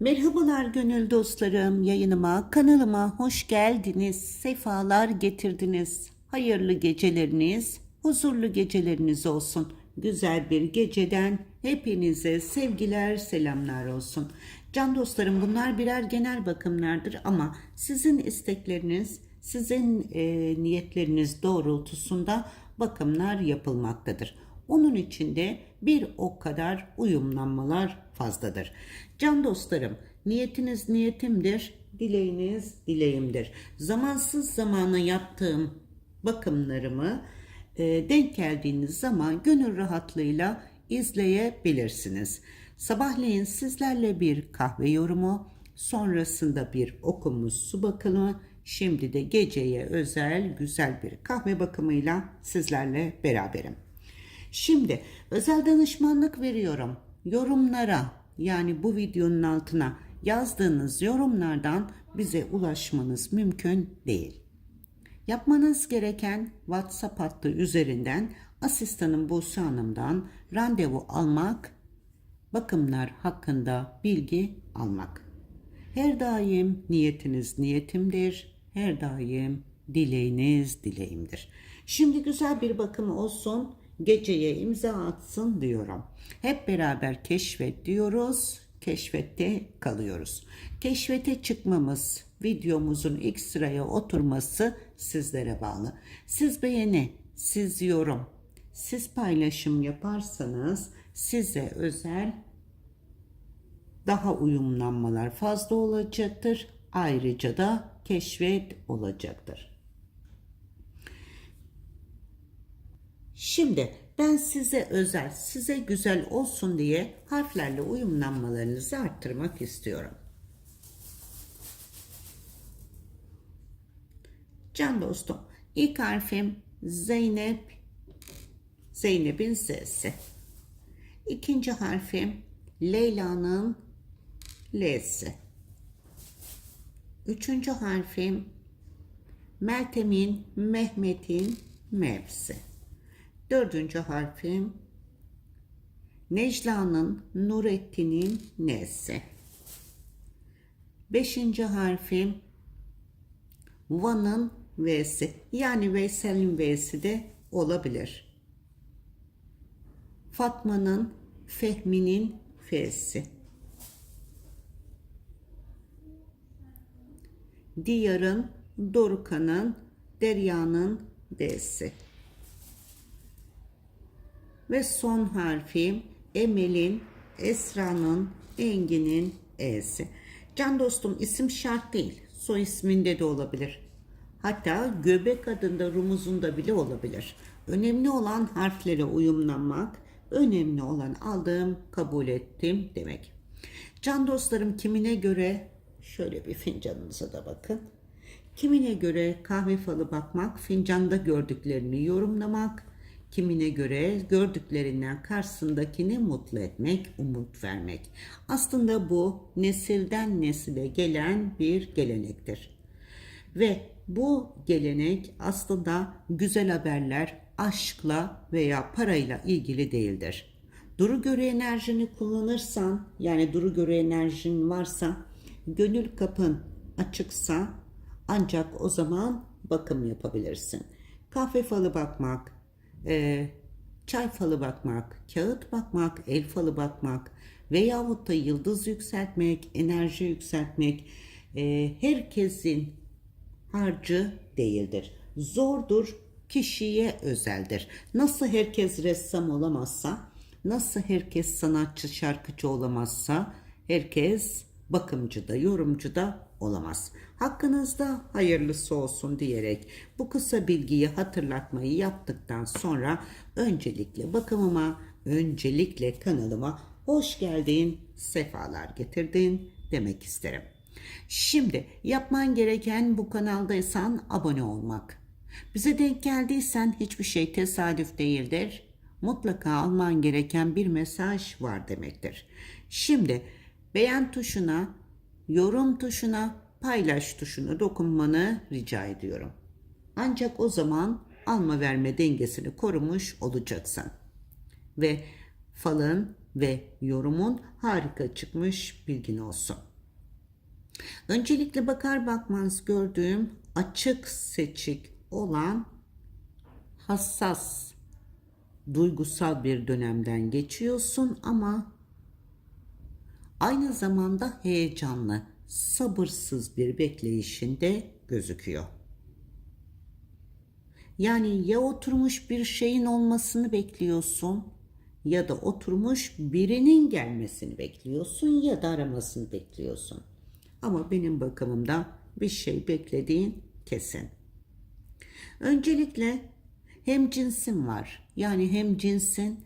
Merhabalar gönül dostlarım, yayınıma, kanalıma hoş geldiniz, sefalar getirdiniz. Hayırlı geceleriniz, huzurlu geceleriniz olsun. Güzel bir geceden hepinize sevgiler, selamlar olsun. Can dostlarım bunlar birer genel bakımlardır ama sizin istekleriniz, sizin e, niyetleriniz doğrultusunda bakımlar yapılmaktadır. Onun içinde bir o kadar uyumlanmalar fazladır. Can dostlarım, niyetiniz niyetimdir, dileğiniz dileğimdir. Zamansız zamana yaptığım bakımlarımı e, denk geldiğiniz zaman gönül rahatlığıyla izleyebilirsiniz. Sabahleyin sizlerle bir kahve yorumu, sonrasında bir okumuz su bakımı, şimdi de geceye özel güzel bir kahve bakımıyla sizlerle beraberim. Şimdi özel danışmanlık veriyorum. Yorumlara yani bu videonun altına yazdığınız yorumlardan bize ulaşmanız mümkün değil. Yapmanız gereken WhatsApp hattı üzerinden asistanım Buse Hanım'dan randevu almak, bakımlar hakkında bilgi almak. Her daim niyetiniz niyetimdir, her daim dileğiniz dileğimdir. Şimdi güzel bir bakım olsun, geceye imza atsın diyorum. Hep beraber keşfet diyoruz, keşfette kalıyoruz. Keşfete çıkmamız, videomuzun ilk sıraya oturması sizlere bağlı. Siz beğeni, siz yorum, siz paylaşım yaparsanız size özel daha uyumlanmalar fazla olacaktır. Ayrıca da keşfet olacaktır. Şimdi ben size özel, size güzel olsun diye harflerle uyumlanmalarınızı arttırmak istiyorum. Can dostum, ilk harfim Zeynep, Zeynep'in Z'si. İkinci harfim Leyla'nın L'si. Üçüncü harfim Meltem'in, Mehmet'in Mevsi. Dördüncü harfim Necla'nın, Nurettin'in N'si. Beşinci harfim Van'ın V'si. Yani Veysel'in V'si de olabilir. Fatma'nın, Fehmi'nin F'si. Diyar'ın, Doruka'nın, Derya'nın D'si. Ve son harfim Emel'in, Esra'nın, Engin'in E'si. Can dostum isim şart değil. Soy isminde de olabilir. Hatta göbek adında rumuzunda bile olabilir. Önemli olan harflere uyumlanmak, önemli olan aldığım, kabul ettim demek. Can dostlarım kimine göre şöyle bir fincanınıza da bakın. Kimine göre kahve falı bakmak, fincanda gördüklerini yorumlamak, kimine göre gördüklerinden karşısındakini mutlu etmek, umut vermek. Aslında bu nesilden nesile gelen bir gelenektir. Ve bu gelenek aslında güzel haberler aşkla veya parayla ilgili değildir. Duru göre enerjini kullanırsan, yani duru göre enerjin varsa, gönül kapın açıksa ancak o zaman bakım yapabilirsin. Kahve falı bakmak, e, çay falı bakmak, kağıt bakmak, el falı bakmak veyahut da yıldız yükseltmek, enerji yükseltmek e, herkesin harcı değildir. Zordur, kişiye özeldir. Nasıl herkes ressam olamazsa, nasıl herkes sanatçı, şarkıcı olamazsa, herkes bakımcı da, yorumcu da olamaz. Hakkınızda hayırlısı olsun diyerek bu kısa bilgiyi hatırlatmayı yaptıktan sonra öncelikle bakımıma, öncelikle kanalıma hoş geldin, sefalar getirdin demek isterim. Şimdi yapman gereken bu kanaldaysan abone olmak. Bize denk geldiysen hiçbir şey tesadüf değildir. Mutlaka alman gereken bir mesaj var demektir. Şimdi beğen tuşuna, yorum tuşuna, paylaş tuşuna dokunmanı rica ediyorum. Ancak o zaman alma verme dengesini korumuş olacaksın. Ve falın ve yorumun harika çıkmış bilgin olsun. Öncelikle bakar bakmaz gördüğüm açık seçik olan hassas duygusal bir dönemden geçiyorsun ama aynı zamanda heyecanlı, sabırsız bir bekleyişinde gözüküyor. Yani ya oturmuş bir şeyin olmasını bekliyorsun ya da oturmuş birinin gelmesini bekliyorsun ya da aramasını bekliyorsun. Ama benim bakımımda bir şey beklediğin kesin. Öncelikle hem cinsin var. Yani hem cinsin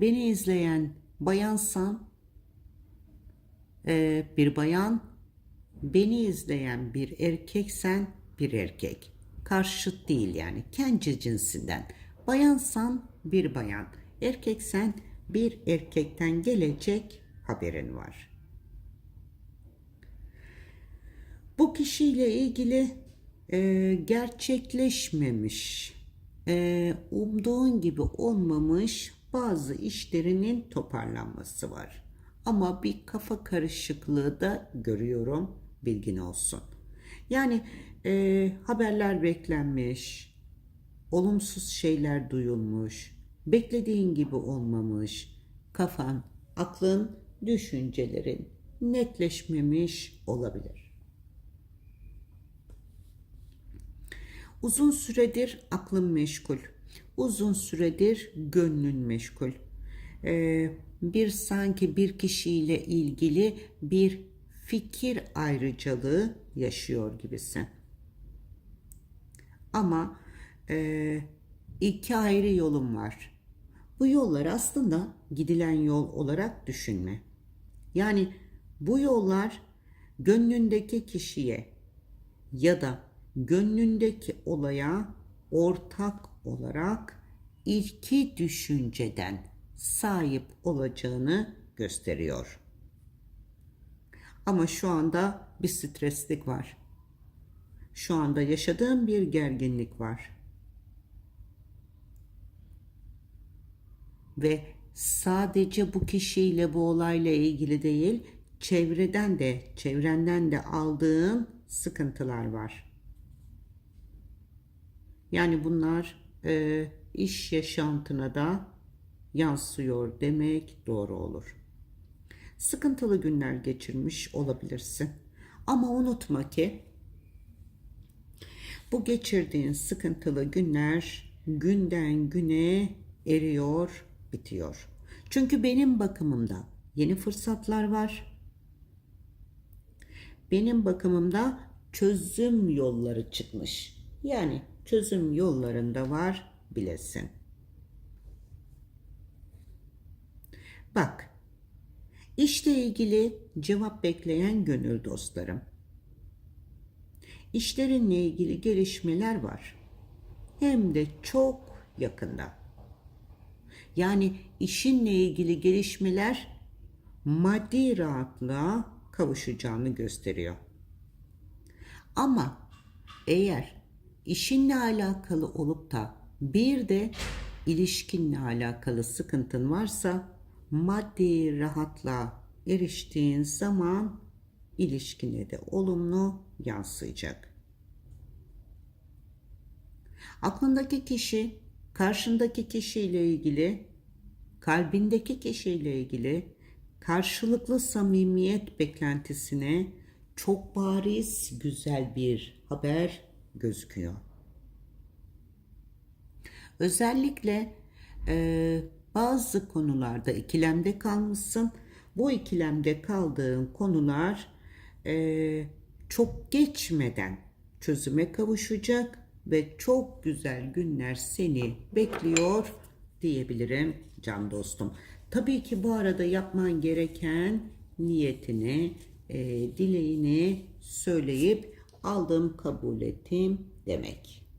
beni izleyen bayansan e, bir bayan, beni izleyen bir erkeksen bir erkek. Karşıt değil yani kendi cinsinden. Bayansan bir bayan, erkeksen bir erkekten gelecek haberin var. Bu kişiyle ilgili e, gerçekleşmemiş, e, umduğun gibi olmamış bazı işlerinin toparlanması var. Ama bir kafa karışıklığı da görüyorum, bilgin olsun. Yani e, haberler beklenmiş, olumsuz şeyler duyulmuş, beklediğin gibi olmamış, kafan, aklın, düşüncelerin netleşmemiş olabilir. Uzun süredir aklın meşgul. Uzun süredir gönlün meşgul. Ee, bir sanki bir kişiyle ilgili bir fikir ayrıcalığı yaşıyor gibisin. Ama e, iki ayrı yolum var. Bu yollar aslında gidilen yol olarak düşünme. Yani bu yollar gönlündeki kişiye ya da gönlündeki olaya ortak olarak ilki düşünceden sahip olacağını gösteriyor. Ama şu anda bir streslik var. Şu anda yaşadığım bir gerginlik var. Ve sadece bu kişiyle bu olayla ilgili değil, çevreden de, çevrenden de aldığın sıkıntılar var. Yani bunlar e, iş yaşantına da yansıyor demek doğru olur. Sıkıntılı günler geçirmiş olabilirsin. Ama unutma ki bu geçirdiğin sıkıntılı günler günden güne eriyor, bitiyor. Çünkü benim bakımımda yeni fırsatlar var. Benim bakımımda çözüm yolları çıkmış. Yani çözüm yollarında var bilesin. Bak, işle ilgili cevap bekleyen gönül dostlarım. İşlerinle ilgili gelişmeler var. Hem de çok yakında. Yani işinle ilgili gelişmeler maddi rahatlığa kavuşacağını gösteriyor. Ama eğer işinle alakalı olup da bir de ilişkinle alakalı sıkıntın varsa maddi rahatlığa eriştiğin zaman ilişkine de olumlu yansıyacak. Aklındaki kişi karşındaki kişiyle ilgili, kalbindeki kişiyle ilgili karşılıklı samimiyet beklentisine çok bariz güzel bir haber gözüküyor. Özellikle e, bazı konularda ikilemde kalmışsın. Bu ikilemde kaldığın konular e, çok geçmeden çözüme kavuşacak ve çok güzel günler seni bekliyor diyebilirim can dostum. Tabii ki bu arada yapman gereken niyetini, e, dileğini söyleyip aldım kabul ettim demek.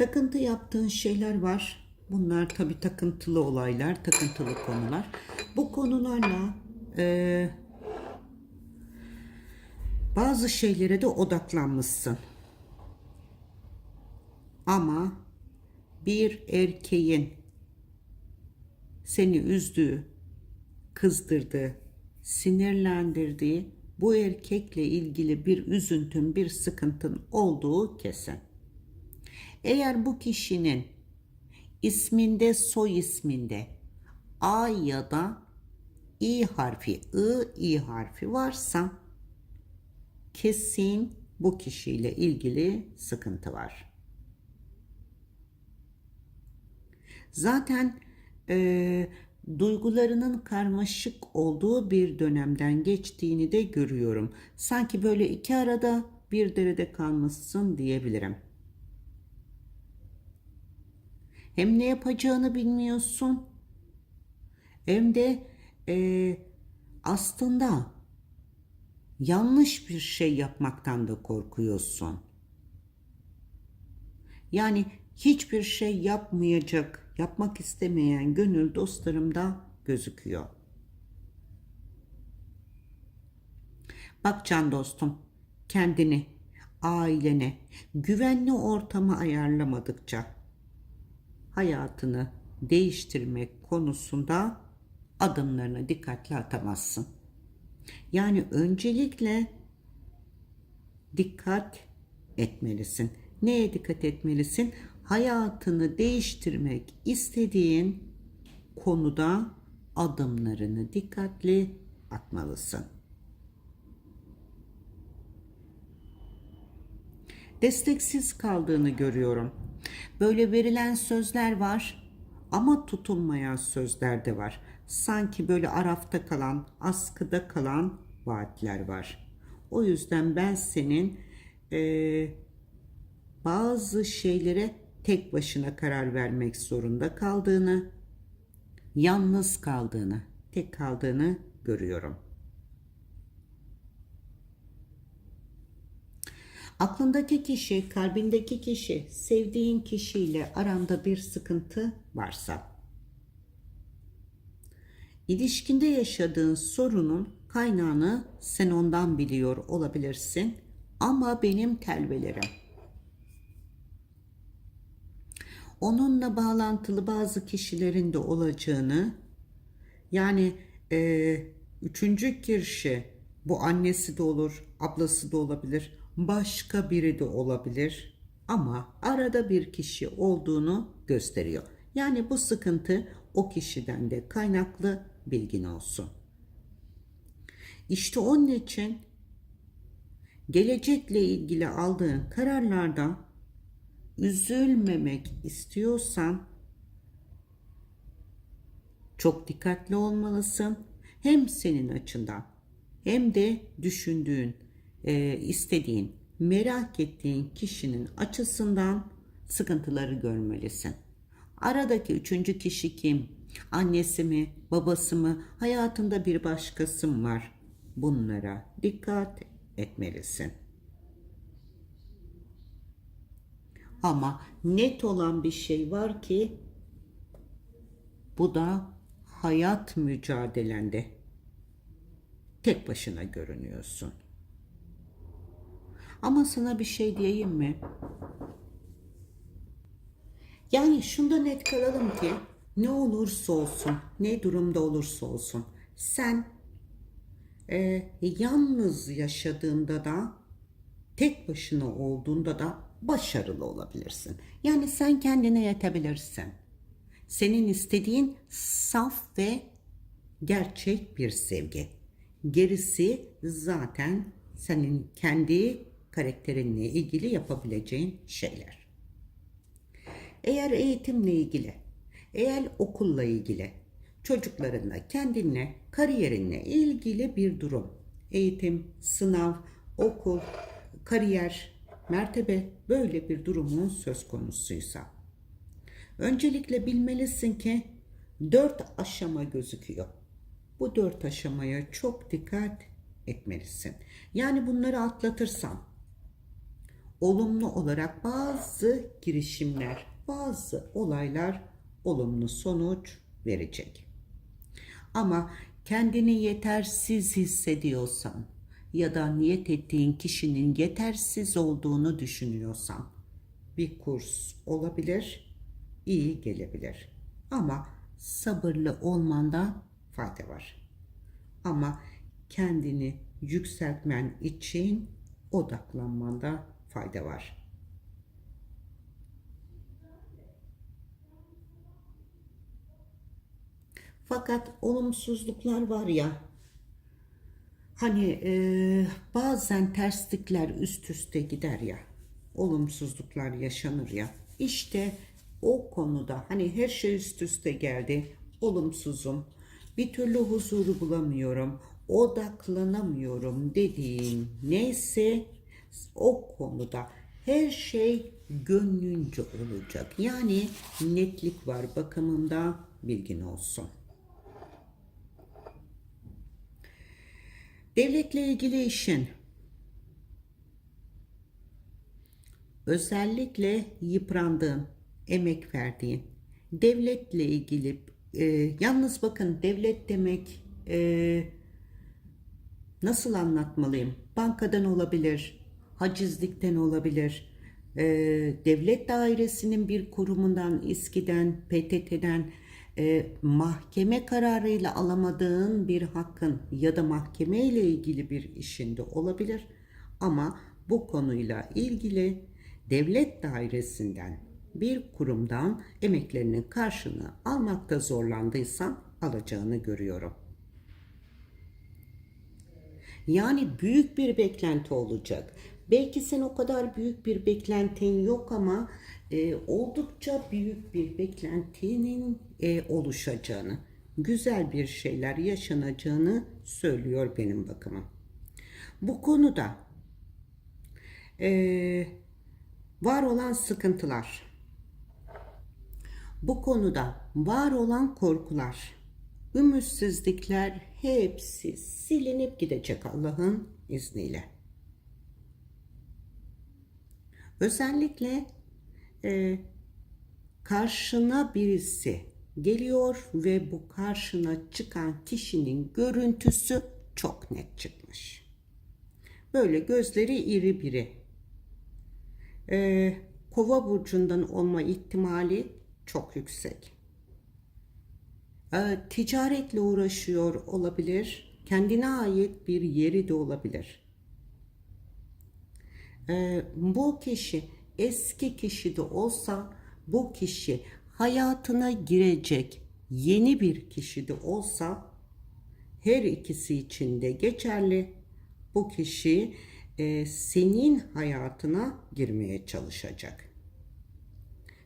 Takıntı yaptığın şeyler var. Bunlar tabi takıntılı olaylar, takıntılı konular. Bu konularla e, bazı şeylere de odaklanmışsın. Ama bir erkeğin seni üzdüğü, kızdırdığı, sinirlendirdiği bu erkekle ilgili bir üzüntün, bir sıkıntın olduğu kesin. Eğer bu kişinin isminde, soy isminde A ya da İ harfi, I, İ harfi varsa kesin bu kişiyle ilgili sıkıntı var. Zaten e, duygularının karmaşık olduğu bir dönemden geçtiğini de görüyorum. Sanki böyle iki arada bir derede kalmışsın diyebilirim. Hem ne yapacağını bilmiyorsun hem de e, aslında yanlış bir şey yapmaktan da korkuyorsun. Yani hiçbir şey yapmayacak, yapmak istemeyen gönül dostlarımda gözüküyor. Bak can dostum, kendini, ailene, güvenli ortamı ayarlamadıkça hayatını değiştirmek konusunda adımlarını dikkatli atamazsın. Yani öncelikle dikkat etmelisin. Neye dikkat etmelisin? Hayatını değiştirmek istediğin konuda adımlarını dikkatli atmalısın. Desteksiz kaldığını görüyorum. Böyle verilen sözler var ama tutulmayan sözler de var. Sanki böyle arafta kalan, askıda kalan vaatler var. O yüzden ben senin e, bazı şeylere tek başına karar vermek zorunda kaldığını, yalnız kaldığını, tek kaldığını görüyorum. Aklındaki kişi, kalbindeki kişi, sevdiğin kişiyle aranda bir sıkıntı varsa, ilişkinde yaşadığın sorunun kaynağını sen ondan biliyor olabilirsin. Ama benim telvelerim. Onunla bağlantılı bazı kişilerin de olacağını yani e, üçüncü kişi bu annesi de olur, ablası da olabilir, başka biri de olabilir ama arada bir kişi olduğunu gösteriyor. Yani bu sıkıntı o kişiden de kaynaklı bilgin olsun. İşte onun için gelecekle ilgili aldığın kararlarda üzülmemek istiyorsan çok dikkatli olmalısın. Hem senin açından hem de düşündüğün, e, istediğin, merak ettiğin kişinin açısından sıkıntıları görmelisin. Aradaki üçüncü kişi kim? Annesi mi, babası mı, hayatında bir başkası mı var? Bunlara dikkat etmelisin. Ama net olan bir şey var ki bu da hayat mücadelende tek başına görünüyorsun. Ama sana bir şey diyeyim mi? Yani şunda net kalalım ki ne olursa olsun, ne durumda olursa olsun sen e, yalnız yaşadığında da tek başına olduğunda da başarılı olabilirsin. Yani sen kendine yetebilirsin. Senin istediğin saf ve gerçek bir sevgi. Gerisi zaten senin kendi karakterinle ilgili yapabileceğin şeyler. Eğer eğitimle ilgili, eğer okulla ilgili, çocuklarınla, kendinle, kariyerinle ilgili bir durum, eğitim, sınav, okul, kariyer, mertebe böyle bir durumun söz konusuysa. Öncelikle bilmelisin ki dört aşama gözüküyor. Bu dört aşamaya çok dikkat etmelisin. Yani bunları atlatırsan olumlu olarak bazı girişimler, bazı olaylar olumlu sonuç verecek. Ama kendini yetersiz hissediyorsan ya da niyet ettiğin kişinin yetersiz olduğunu düşünüyorsan bir kurs olabilir, iyi gelebilir. Ama sabırlı olmanda fayda var. Ama kendini yükseltmen için odaklanmanda fayda var. Fakat olumsuzluklar var ya, hani e, bazen terslikler üst üste gider ya, olumsuzluklar yaşanır ya. İşte o konuda hani her şey üst üste geldi, olumsuzum, bir türlü huzuru bulamıyorum, odaklanamıyorum dediğin neyse o konuda her şey gönlünce olacak. Yani netlik var bakımında bilgin olsun. Devletle ilgili işin özellikle yıprandığın, emek verdiğin, devletle ilgili e, yalnız bakın devlet demek e, nasıl anlatmalıyım? Bankadan olabilir, hacizlikten olabilir, e, devlet dairesinin bir kurumundan, İSKİ'den, PTT'den e, mahkeme kararıyla alamadığın bir hakkın ya da mahkeme ile ilgili bir işinde olabilir. Ama bu konuyla ilgili devlet dairesinden bir kurumdan emeklerinin karşını almakta zorlandıysan alacağını görüyorum. Yani büyük bir beklenti olacak. Belki sen o kadar büyük bir beklentin yok ama e, oldukça büyük bir beklentinin e, oluşacağını, güzel bir şeyler yaşanacağını söylüyor benim bakımım. Bu konuda e, var olan sıkıntılar, bu konuda var olan korkular, ümitsizlikler hepsi silinip gidecek Allah'ın izniyle. Özellikle e, karşına birisi geliyor ve bu karşına çıkan kişinin görüntüsü çok net çıkmış. Böyle gözleri iri biri. E, kova burcundan olma ihtimali çok yüksek. E, ticaretle uğraşıyor olabilir. Kendine ait bir yeri de olabilir. E, bu kişi eski kişi de olsa bu kişi hayatına girecek yeni bir kişi de olsa her ikisi için de geçerli. Bu kişi e, senin hayatına girmeye çalışacak.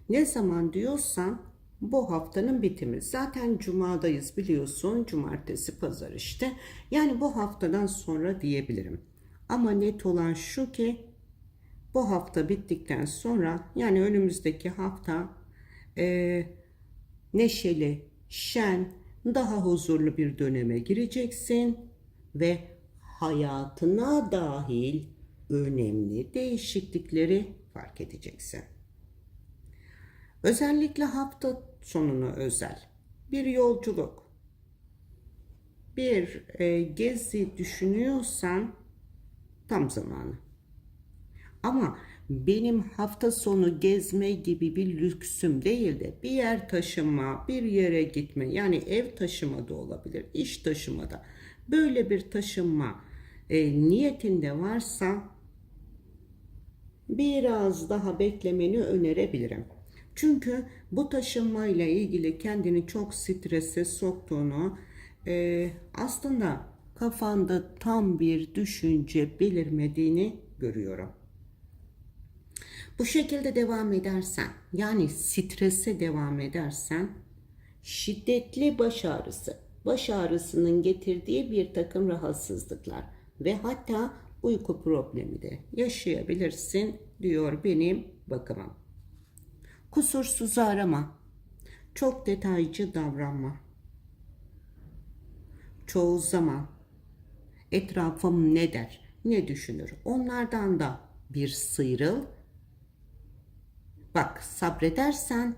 Ne zaman diyorsan bu haftanın bitimi. Zaten cumadayız biliyorsun. Cumartesi, pazar işte. Yani bu haftadan sonra diyebilirim. Ama net olan şu ki bu hafta bittikten sonra yani önümüzdeki hafta e, neşeli, şen, daha huzurlu bir döneme gireceksin ve hayatına dahil önemli değişiklikleri fark edeceksin. Özellikle hafta sonuna özel bir yolculuk, bir e, gezi düşünüyorsan tam zamanı. Ama benim hafta sonu gezme gibi bir lüksüm değil de bir yer taşıma, bir yere gitme yani ev taşıma da olabilir, iş taşıma da. Böyle bir taşınma e, niyetinde varsa biraz daha beklemeni önerebilirim. Çünkü bu taşınmayla ilgili kendini çok strese soktuğunu e, aslında kafanda tam bir düşünce belirmediğini görüyorum. Bu şekilde devam edersen yani strese devam edersen şiddetli baş ağrısı, baş ağrısının getirdiği bir takım rahatsızlıklar ve hatta uyku problemi de yaşayabilirsin diyor benim bakımım. Kusursuz arama, çok detaycı davranma. Çoğu zaman etrafım ne der, ne düşünür onlardan da bir sıyrıl Bak sabredersen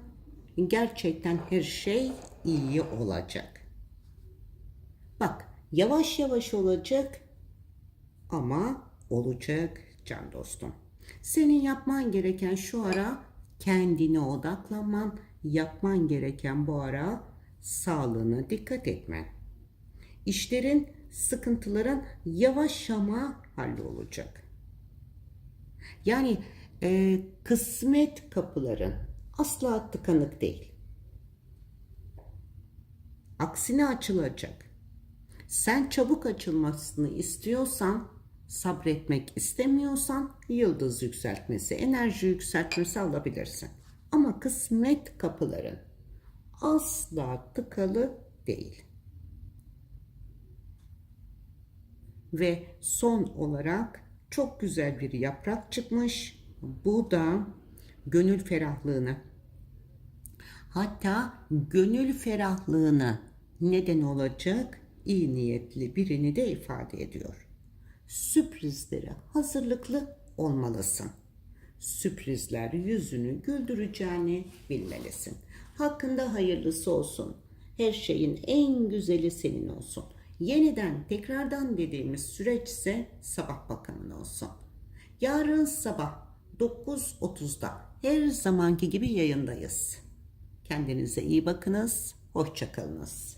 gerçekten her şey iyi olacak. Bak yavaş yavaş olacak ama olacak can dostum. Senin yapman gereken şu ara kendine odaklanman, yapman gereken bu ara sağlığına dikkat etmen. İşlerin, sıkıntıların yavaş ama hallolacak. Yani e, kısmet kapıların asla tıkanık değil. Aksine açılacak. Sen çabuk açılmasını istiyorsan, sabretmek istemiyorsan yıldız yükseltmesi, enerji yükseltmesi alabilirsin. Ama kısmet kapıların asla tıkalı değil. Ve son olarak çok güzel bir yaprak çıkmış. Bu da gönül ferahlığını hatta gönül ferahlığına neden olacak iyi niyetli birini de ifade ediyor. Sürprizlere hazırlıklı olmalısın. Sürprizler yüzünü güldüreceğini bilmelisin. Hakkında hayırlısı olsun. Her şeyin en güzeli senin olsun. Yeniden tekrardan dediğimiz süreç ise sabah bakımın olsun. Yarın sabah 9.30'da her zamanki gibi yayındayız. Kendinize iyi bakınız. Hoşçakalınız.